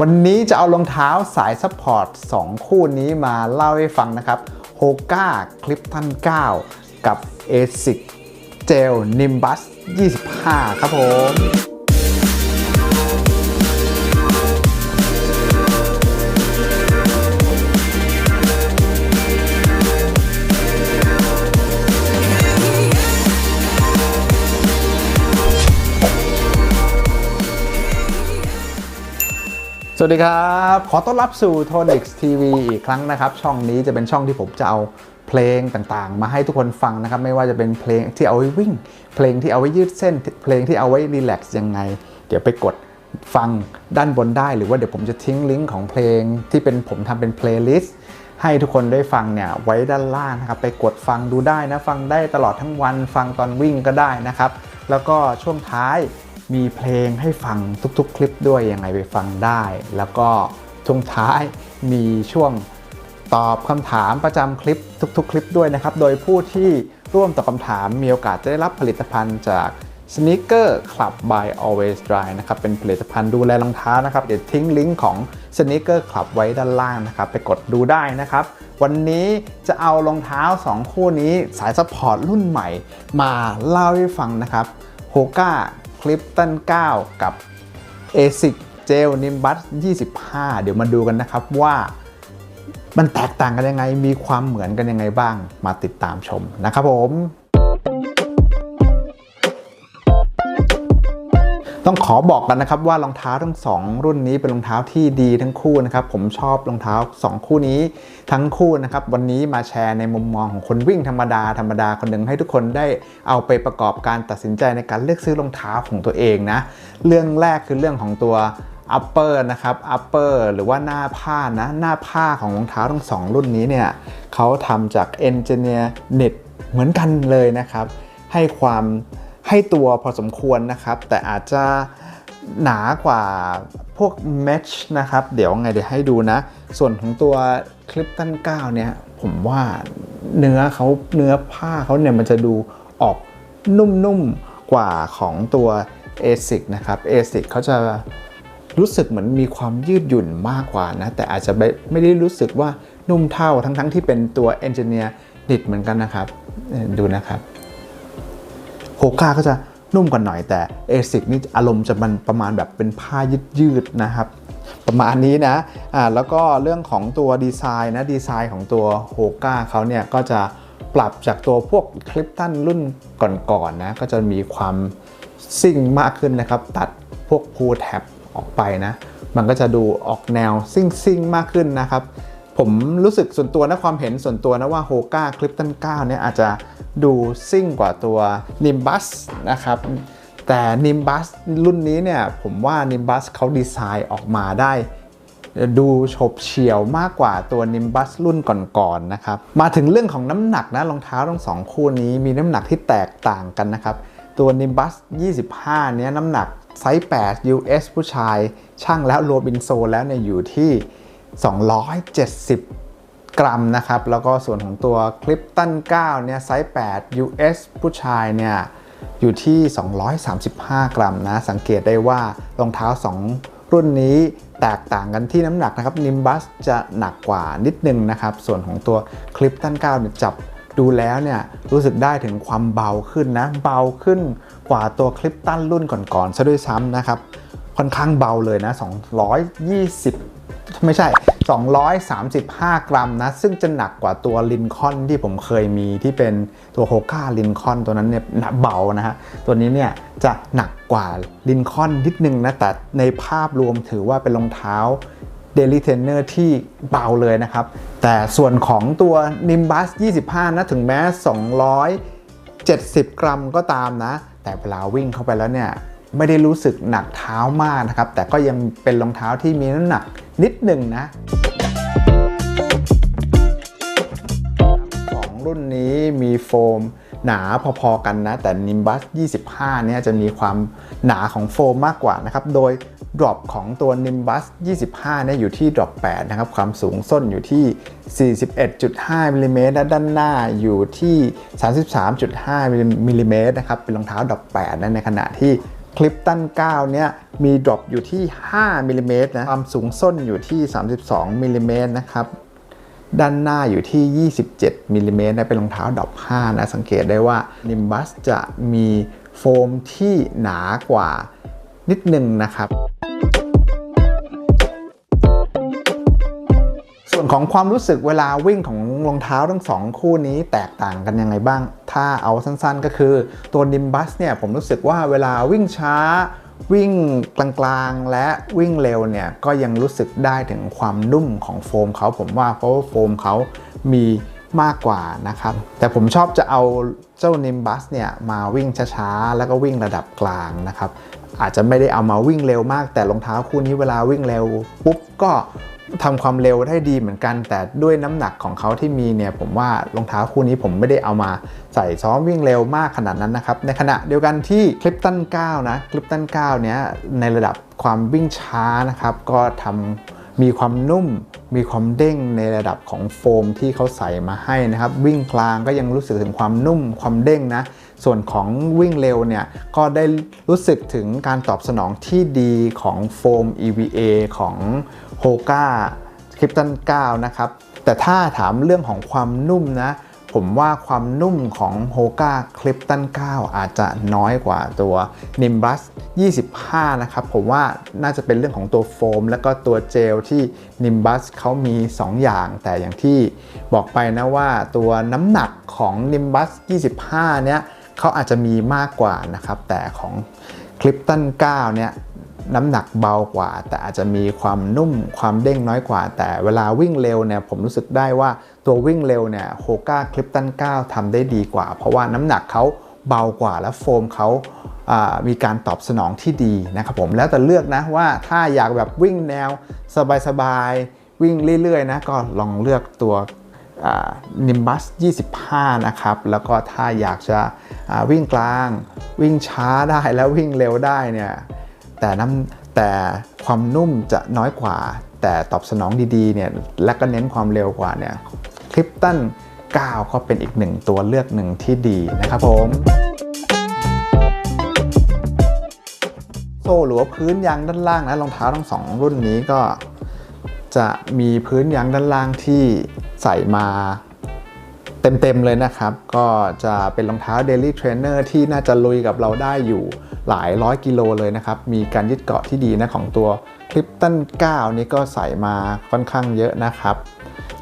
วันนี้จะเอารองเท้าสายซัพพอร์ต 2 คู่นี้มาเล่าให้ฟังนะครับ h o k a Clifton 9 กับ ASIC Gel Nimbus 25 ครับผม วัสดีครับ ขอต้อนรับสู่ Tonix TV อีกครั้งนะครับ ช่องนี้จะเป็นช่องที่ผมจะเอาเพลงต่างๆ มาให้ทุกคนฟังนะครับ ไม่ว่าจะเป็นเพลงที่เอาไว้วิ่ง เพลงที่เอาไว้ยืดเส้น เพลงที่เอาไว้รีแลกซ์ยังไง เดี๋ยวไปกดฟังด้านบนได้ หรือว่าเดี๋ยวผมจะทิ้งลิงก์ของเพลงที่เป็นผมทำเป็นเพลย์ลิสต์ให้ทุกคนได้ฟังเนี่ยไว้ด้านล่างนะครับ ไปกดฟังดูได้นะ ฟังได้ตลอดทั้งวัน ฟังตอนวิ่งก็ได้นะครับ แล้วก็ช่วงท้าย มีเพลงให้ฟังทุกๆ คลิปด้วยยังไงไปฟังได้ แล้วก็ช่วงท้ายมีช่วงตอบคำถามประจำคลิปทุก ๆ คลิปด้วยนะครับ โดยผู้ที่ร่วมตอบคำถามมีโอกาสจะได้รับผลิตภัณฑ์จาก Sneaker Club by Always Dry นะครับ เป็นผลิตภัณฑ์ดูแลรองเท้านะครับ เดี๋ยวทิ้งลิงก์ของ Sneaker Club ไว้ด้านล่างนะครับ ไปกดดูได้นะครับ วันนี้จะเอารองเท้า 2 คู่นี้สายซัพพอร์ตรุ่นใหม่ มาเล่าให้ฟังนะครับ h o k a คลิปตัน9 กับ ASIC เจลนิมบัส25 เดี๋ยวมาดูกันนะครับว่ามันแตกต่างกันยังไง มีความเหมือนกันยังไงบ้าง มาติดตามชมนะครับผม ต้องขอบอกกันนะครับว่ารองเท้าทั้ง 2 รุ่นนี้เป็นรองเท้าที่ดีทั้งคู่นะครับผมชอบรองเท้า 2 คู่นี้ทั้งคู่นะครับวันนี้มาแชร์ในมุมมองของคนวิ่งธรรมดาธรรมดาคนหนึ่งให้ทุกคนได้เอาไปประกอบการตัดสินใจในการเลือกซื้อรองเท้าของตัวเองนะเรื่องแรกคือเรื่องของตัว upper นะครับ upper หรือว่าหน้าผ้านะหน้าผ้าของรองเท้าทั้ง 2 รุ่นนี้เนี่ยเขาทำจาก engineer knit เหมือนกันเลยนะครับ ให้ความ ให้ตัวพอสมควรนะครับ แต่อาจจะหนากว่าพวก mesh นะครับ เดี๋ยวไงเดี๋ยวให้ดูนะ ส่วนของตัวคลิปตั้น9เนี่ย ผมว่าเนื้อเขาเนื้อผ้าเขาเนี่ยมันจะดูออกนุ่มๆกว่าของตัว ASIC นะครับ ASIC เขาจะรู้สึกเหมือนมีความยืดหยุ่นมากกว่านะ แต่อาจจะไม่ไม่ได้รู้สึกว่านุ่มเท่าทั้งๆที่เป็นตัว Engineer Knit เหมือนกันนะครับ ดูนะครับ โฮก้าก็จะนุ่มกว่าหน่อยแต่ ASIC นี่อารมณ์จะมันประมาณแบบเป็นผ้ายืดยืดๆนะครับ ประมาณนี้นะอ่าแล้วก็เรื่องของตัวดีไซน์นะดีไซน์ของตัวโฮก้าเขาเนี่ยก็จะปรับจากตัวพวกคลิปตันรุ่นก่อนๆนะก็จะมีความซิ่งมากขึ้นนะครับ ตัดพวกพูแท็บออกไปนะ มันก็จะดูออกแนวซิ่งซิ่งมากขึ้นนะครับ ผมรู้สึกส่วนตัวนะความเห็นส่วนตัวนะว่าโฮก้าคลิปตัน9เนี่ยอาจจะ ดูซิ่งกว่าตัว Nimbus นะครับ แต่ Nimbus รุ่นนี้เนี่ยผมว่า Nimbus เขาดีไซน์ออกมาได้ดูฉบเฉียวมากกว่าตัว Nimbus รุ่นก่อนๆนะครับ มาถึงเรื่องของน้ำหนักนะรองเท้าทั้งสองคู่นี้มีน้ำหนักที่แตกต่างกันนะครับ ตัว Nimbus 25 เนี้ยน้ำหนักไซส์ 8 US ผู้ชาย ช่างแล้วรวมอินโซแล้วเนี่ยอยู่ที่ 270 กรัมนะครับ แล้วก็ส่วนของตัวคลิปตัน9เนี่ยไซส์ 8 US ผู้ชายเนี่ยอยู่ที่ 235 กรัมนะ สังเกตได้ว่ารองเท้า 2 รุ่นนี้แตกต่างกันที่น้ำหนักนะครับ Nimbus จะหนักกว่านิดนึงนะครับ ส่วนของตัวคลิปตัน9เนี่ยจับดูแล้วเนี่ยรู้สึกได้ถึงความเบาขึ้นนะ เบาขึ้นกว่าตัวคลิปตันรุ่นก่อนๆซะด้วยซ้ำนะครับ ค่อนข้างเบาเลยนะ 220 ไม่ใช่ 235 กรัมนะ ซึ่งจะหนักกว่าตัวลินคอนที่ผมเคยมีที่เป็นตัวโฮก้าลินคอนตัวนั้นเนี่ยหนักเบานะฮะ ตัวนี้เนี่ยจะหนักกว่าลินคอนนิดนึงนะ แต่ในภาพรวมถือว่าเป็นรองเท้า Daily Trainer ที่เบาเลยนะครับ แต่ส่วนของตัว Nimbus 25 นะ ถึงแม้ 270 กรัมก็ตามนะ แต่เวลาวิ่งเข้าไปแล้วเนี่ย ไม่ได้รู้สึกหนักเท้ามากนะครับ แต่ก็ยังเป็นรองเท้าที่มีน้ำหนักนิดหนึ่งนะของรุ่นนี้มีโฟมหนาพอๆกันนะ แต่ Nimbus 25 เนี่ยจะมีความหนาของโฟมมากกว่านะครับ โดย drop ของตัว Nimbus 25 เนี่ยอยู่ที่ drop 8นะครับ ความสูงส้นอยู่ที่ 41.5มิลลิเมตรและด้านหน้าอยู่ที่ 33.5มิลลิเมตรนะครับ เป็นรองเท้า drop 8นะในขณะที่ คลิปตั้น9เนี่ยมีดรอปอยู่ที่ 5มิลลิเมตรนะความสูงส้นอยู่ที่ 32มิลลิเมตรนะครับด้านหน้าอยู่ที่ 27มิลลิเมตรนะเป็นรองเท้าดรอป5นะสังเกตได้ว่า Nimbus จะมีโฟมที่หนากว่านิดนึงนะครับส่วนของความรู้สึกเวลาวิ่งของรองเท้าทั้งสองคู่นี้แตกต่างกันยังไงบ้าง ถ้าเอาสั้นๆก็คือตัว Nimbus เนี่ยผมรู้สึกว่าเวลาวิ่งช้าวิ่งกลางๆ และวิ่งเร็วเนี่ยก็ยังรู้สึกได้ถึงความนุ่มของโฟมเขาผมว่าเพราะว่าโฟมเขามีมากกว่านะครับ แต่ผมชอบจะเอาเจ้า Nimbus เนี่ยมาวิ่งช้าๆ แล้วก็วิ่งระดับกลางนะครับ อาจจะไม่ได้เอามาวิ่งเร็วมาก แต่รองเท้าคู่นี้เวลาวิ่งเร็วปุ๊บก็ ทำความเร็วได้ดีเหมือนกัน แต่ด้วยน้ำหนักของเขาที่มีเนี่ยผมว่ารองเท้าคู่นี้ผมไม่ได้เอามาใส่ซ้อมวิ่งเร็วมากขนาดนั้นนะครับ ในขณะเดียวกันที่คลิปตัน9นะคลิปตัน9เนี้ยในระดับความวิ่งช้านะครับก็ทำมีความนุ่มมีความเด้งในระดับของโฟมที่เขาใส่มาให้นะครับ วิ่งกลางก็ยังรู้สึกถึงความนุ่มความเด้งนะส่วนของวิ่งเร็วเนี่ยก็ได้รู้สึกถึงการตอบสนองที่ดีของโฟม EVA ของ h o k a c r y p t o n 9นะครับ แต่ถ้าถามเรื่องของความนุ่มนะ ผมว่าความนุ่มของ h o k a c r y p t o n 9อาจจะน้อยกว่าตัว Nimbus 25 นะครับ ผมว่าน่าจะเป็นเรื่องของตัวโฟม และก็ตัวเจลที่ Nimbus เขามี 2 อย่าง แต่อย่างที่บอกไปนะว่าตัวน้ำหนักของ Nimbus 25 เนี่ยเขาอาจจะมีมากกว่านะครับ แต่ของ c l i p t o n 9เนี่ย น้ำหนักเบากว่า แต่อาจจะมีความนุ่มความเด้งน้อยกว่า แต่เวลาวิ่งเร็วเนี่ยผมรู้สึกได้ว่าตัววิ่งเร็วเนี่ยโฮก้าคลิปตัน9ทำได้ดีกว่า เพราะว่าน้ำหนักเขาเบากว่าและโฟมเขามีการตอบสนองที่ดีนะครับผมแล้วแต่เลือกนะว่าถ้าอยากแบบวิ่งแนวสบายๆ วิ่งเรื่อยๆนะก็ลองเลือกตัวนิมบัส 25 นะครับ แล้วก็ถ้าอยากจะวิ่งกลาง วิ่งช้าได้แล้ววิ่งเร็วได้เนี่ย แต่น้ำแต่ความนุ่มจะน้อยกว่า แต่ตอบสนองดีๆเนี่ยและก็เน้นความเร็วกว่าเนี่ยคลิปตัน9ก็เป็นอีกหนึ่งตัวเลือกหนึ่งที่ดีนะครับผมโซ่หรือว่าพื้นยางด้านล่างนะรองเท้าทั้งสองรุ่นนี้ก็ จะมีพื้นยางด้านล่างที่ใส่มาเต็มๆเลยนะครับ ก็จะเป็นรองเท้า Daily Trainer ที่น่าจะลุยกับเราได้อยู่ หลายร้อยกิโลเลยนะครับ มีการยึดเกาะที่ดีนะของตัว Clifton 9นี่ก็ใส่มาค่อนข้างเยอะนะครับ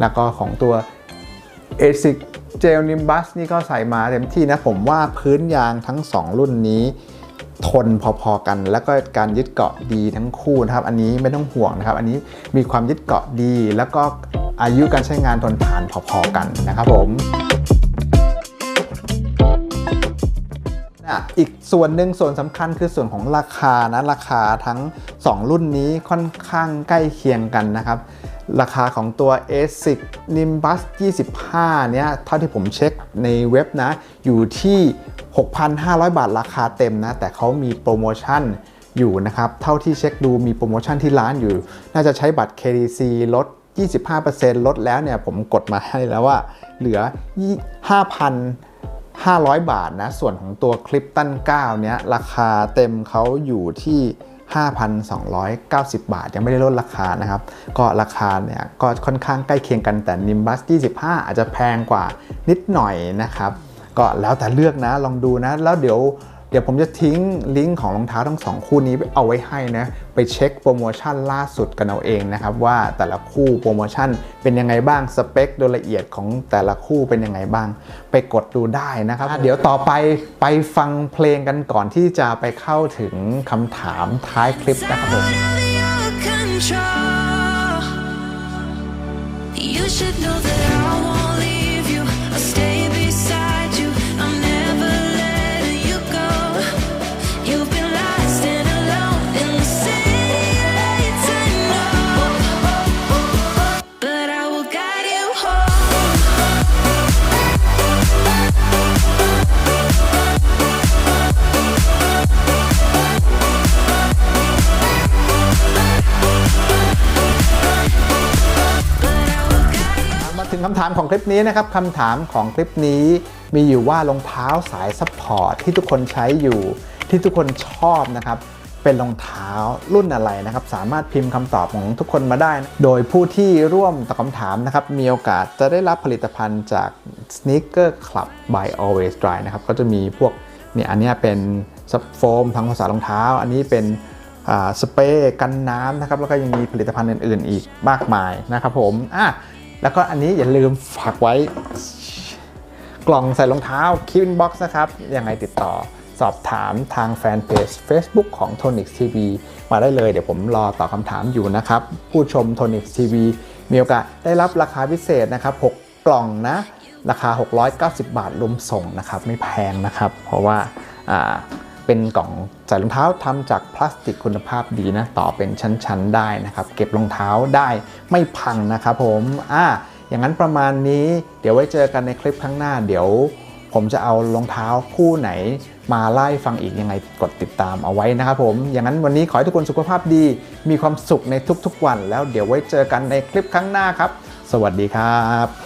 แล้วก็ของตัว ASIC Gel Nimbus นี่ก็ใส่มาเต็มที่นะผมว่าพื้นยางทั้ง 2 รุ่นนี้ ทนพอๆกัน แล้วก็การยึดเกาะดีทั้งคู่นะครับ อันนี้ไม่ต้องห่วงนะครับ อันนี้มีความยึดเกาะดี แล้วก็อายุการใช้งานทนทานพอๆกันนะครับผม อะอีกส่วนหนึ่งส่วนสำคัญคือส่วนของราคานะราคาทั้ง 2 รุ่นนี้ค่อนข้างใกล้เคียงกันนะครับ ราคาของตัว ASIC Nimbus 25 เนี่ยเท่าที่ผมเช็คในเว็บนะ อยู่ที่ 6,500 บาทราคาเต็มนะ แต่เขามีโปรโมชั่นอยู่นะครับ เท่าที่เช็คดูมีโปรโมชั่นที่ร้านอยู่ น่าจะใช้บัตร KDC ลด 25%ลดแล้วเนี่ยผมกดมาให้แล้วว่าเหลือ 5,000 500 บาทนะ ส่วนของตัวคลิปตัน9เนี้ยราคาเต็มเขาอยู่ที่ 5,290 บาท ยังไม่ได้ลดราคานะครับ ก็ราคาเนี่ยก็ค่อนข้างใกล้เคียงกันแต่ Nimbus 25 อาจจะแพงกว่านิดหน่อยนะครับ ก็แล้วแต่เลือกนะลองดูนะ แล้วเดี๋ยว ดี๋ยวผมจะทิ้งลิงก์ของรองเท้าทั้งสองคู่นี้เอาไว้ให้นะ ไปเช็คโปรโมชั่นล่าสุดกันเอาเองนะครับว่าแต่ละคู่โปรโมชั่นเป็นยังไงบ้างสเปคโดยละเอียดของแต่ละคู่เป็นยังไงบ้าง ไปกดดูได้นะครับ เดี๋ยวต่อไปไปฟังเพลงกันก่อนที่จะไปเข้าถึงคำถามท้ายคลิปนะครับผมำถามของคลิปนี้นะครับคำถามของคลิปนี้มีอยู่ว่ารองเท้าสายซัพพอร์ตที่ทุกคนใช้อยู่ ที่ทุกคนชอบนะครับเป็นรองเท้ารุ่นอะไรนะครับ สามารถพิมพ์คำตอบของทุกคนมาได้ โดยผู้ที่ร่วมตอบคำถามนะครับ มีโอกาสจะได้รับผลิตภัณฑ์จาก Sneaker Club by Always Dry นะครับ ก็จะมีพวกเนี่ยอันนี้เป็นสโฟมทางภาษารองเท้า อันนี้เป็นสเปรย์กันน้ำนะครับ แล้วก็ยังมีผลิตภัณฑ์อื่น ๆ อีกมากมายนะครับผมอะ แล้วก็อันนี้อย่าลืมฝากไว้กล่องใส่รองเท้าคิวินบ็อกซ์นะครับ ยังไงติดต่อสอบถามทางแฟนเพจ Facebook ของ Tonix TV มาได้เลย เดี๋ยวผมรอตอบคำถามอยู่นะครับ ผู้ชม Tonix TV มีโอกาสได้รับราคาพิเศษนะครับ 6 กล่องนะ ราคา 690 บาทรวมส่งนะครับ ไม่แพงนะครับ เพราะว่าอ่า เป็นกล่องใส่รองเท้าทำจากพลาสติกคุณภาพดีนะต่อเป็นชั้นๆได้นะครับ เก็บรองเท้าได้ไม่พังนะครับผมอ่าอย่างนั้นประมาณนี้เดี๋ยวไว้เจอกันในคลิปข้างหน้า เดี๋ยวผมจะเอารองเท้าคู่ไหนมาไล่ฟังอีกยังไงกดติดตามเอาไว้นะครับผม อย่างนั้นวันนี้ขอให้ทุกคนสุขภาพดี มีความสุขในทุกๆวัน แล้วเดี๋ยวไว้เจอกันในคลิปข้างหน้าครับ สวัสดีครับ